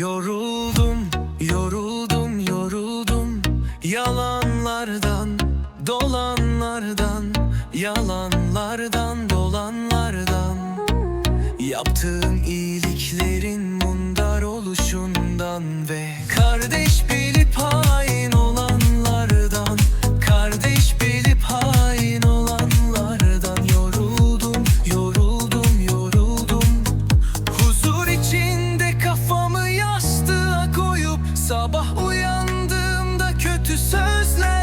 Yoruldum, yoruldum, yoruldum. Yalanlardan, dolanlardan Yalanlardan, dolanlardan. Yaptığın iyiliklerin mundar oluşundan ve Sabah uyandığımda kötü sözler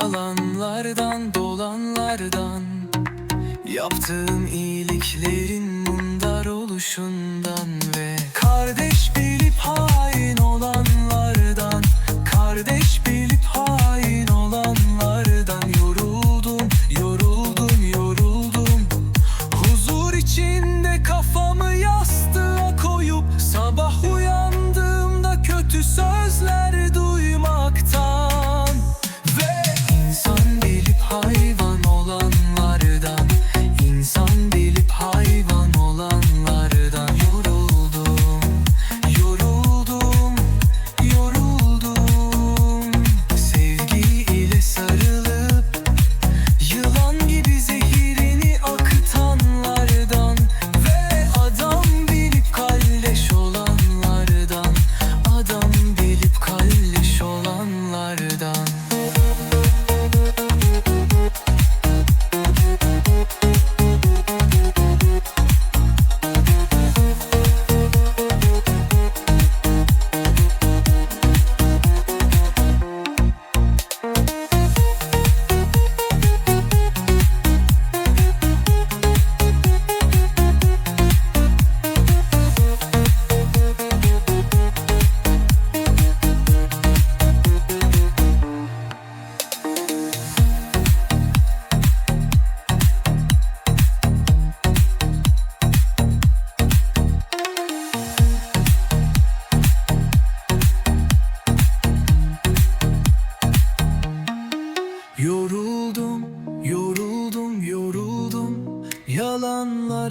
Yalanlardan dolanlardan. Yaptığın iyiliklerin mundar oluşunda.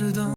dedans.